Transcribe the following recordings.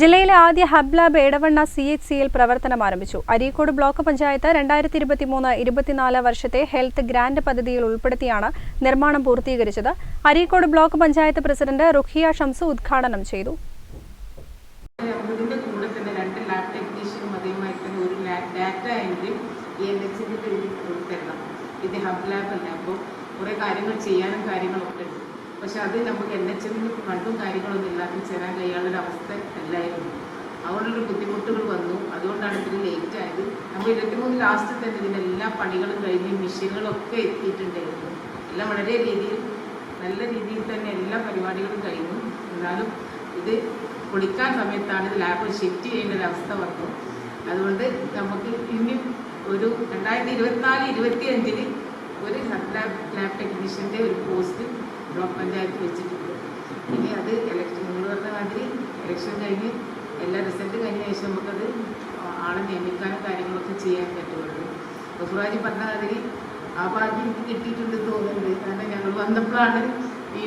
ജില്ലയിലെ ആദ്യ hub lab Edavanna C H സിയിൽ പ്രവർത്തനം ആരംഭിച്ചു. അരീക്കോട് ബ്ലോക്ക് പഞ്ചായത്ത് രണ്ടായിരത്തി ഇരുപത്തിമൂന്ന് ഇരുപത്തിനാല് വർഷത്തെ ഹെൽത്ത് ഗ്രാന്റ് പദ്ധതിയിൽ ഉൾപ്പെടുത്തിയാണ് നിർമ്മാണം പൂർത്തീകരിച്ചത്. അരീക്കോട് ബ്ലോക്ക് പഞ്ചായത്ത് പ്രസിഡന്റ് റുഖിയ ഷംസു ഉദ്ഘാടനം ചെയ്തു. എച്ചിന്റെ ഇത് ഹബ് ലാബ് അല്ല. അപ്പോൾ കുറേ കാര്യങ്ങൾ ചെയ്യാനും കാര്യങ്ങളൊക്കെ ഉണ്ട്. പക്ഷെ അത് നമുക്ക് എൻ എച്ച് എമ്മിന് ഫണ്ടും കാര്യങ്ങളൊന്നും ഇല്ലാതെ ചേരാൻ കഴിയാനുള്ള അവസ്ഥ അല്ലായിരുന്നു അതുകൊണ്ടൊരു ബുദ്ധിമുട്ടുകൾ വന്നു. അതുകൊണ്ടാണ് ഇതിന് ലേറ്റ് ആയത്. നമ്മൾ ഇരുപത്തിമൂന്ന് ലാസ്റ്റ് തന്നെ ഇതിന്റെ എല്ലാ പണികളും കഴിഞ്ഞ് മെഷീനുകളൊക്കെ എത്തിയിട്ടുണ്ടായിരുന്നു. എല്ലാം വളരെ രീതിയിൽ നല്ല രീതിയിൽ തന്നെ എല്ലാ പരിപാടികളും കഴിഞ്ഞു. എന്നാലും ഇത് പൊളിക്കാൻ സമയത്താണ് ഇത് ലാബ് ഷിഫ്റ്റ് ചെയ്യേണ്ട ഒരു അവസ്ഥ വന്നു. അതുകൊണ്ട് നമുക്ക് ഇനി ഒരു രണ്ടായിരത്തി ഇരുപത്തിനാല് ഇരുപത്തി അഞ്ചിന് ഒരു സബ് ലാബ് ലാബ് ടെക്നീഷ്യന്റെ ഒരു പോസ്റ്റ് ബ്ലോക്ക് പഞ്ചായത്ത് വെച്ചിട്ടുണ്ട് ഇനി അത് ഇലക്ഷൻ നിങ്ങൾ പറഞ്ഞ മാതിരി ഇലക്ഷൻ കഴിഞ്ഞ് എല്ലാ റിസൾട്ട് കഴിഞ്ഞ ശേഷം നമുക്കത് ആളെ നിയമിക്കാനും കാര്യങ്ങളൊക്കെ ചെയ്യാൻ പറ്റുള്ളൂ ബഹുറാജി പറഞ്ഞ മാതിരി ആ ഭാഗ്യം കിട്ടിയിട്ടുണ്ട് തോന്നുന്നുണ്ട് കാരണം ഞങ്ങൾ വന്നപ്പോഴാണ് ഈ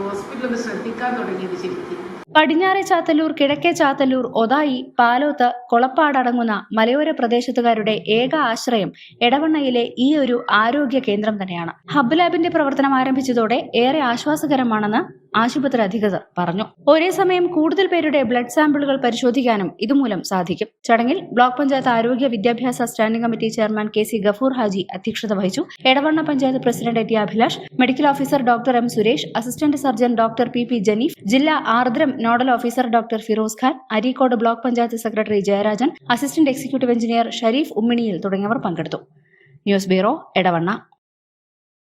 ഹോസ്പിറ്റലൊക്കെ ശ്രദ്ധിക്കാൻ തുടങ്ങിയത് ശരിക്കും പടിഞ്ഞാറെ ചാത്തല്ലൂർ കിഴക്കേ ചാത്തല്ലൂർ ഒതായി പാലോത്ത് കൊളപ്പാടടങ്ങുന്ന മലയോര പ്രദേശത്തുകാരുടെ ഏക ആശ്രയം എടവണ്ണയിലെ ഈ ഒരു ആരോഗ്യ കേന്ദ്രം തന്നെയാണ്. ഹബ് ലാബിന്റെ പ്രവർത്തനം ആരംഭിച്ചതോടെ ഏറെ ആശ്വാസകരമാണെന്ന് ആശുപത്രി അധികൃതർ പറഞ്ഞു. ഒരേ സമയം കൂടുതൽ പേരുടെ ബ്ലഡ് സാമ്പിളുകൾ പരിശോധിക്കാനും ഇതുമൂലം സാധിക്കും. ചടങ്ങിൽ ബ്ലോക്ക് പഞ്ചായത്ത് ആരോഗ്യ വിദ്യാഭ്യാസ standing committee chairman K C Gafoor Haji അധ്യക്ഷത വഹിച്ചു. Edavanna panchayat president T Abhilash medical officer doctor M Suresh assistant surgeon doctor P P Janeef ജില്ലാ Aardram nodal officer doctor Firoz Khan Areekode block panchayat secretary Jayarajan assistant executive engineer Shareef Umminiyil തുടങ്ങിയവർ പങ്കെടുത്തു. News bureau Edavanna.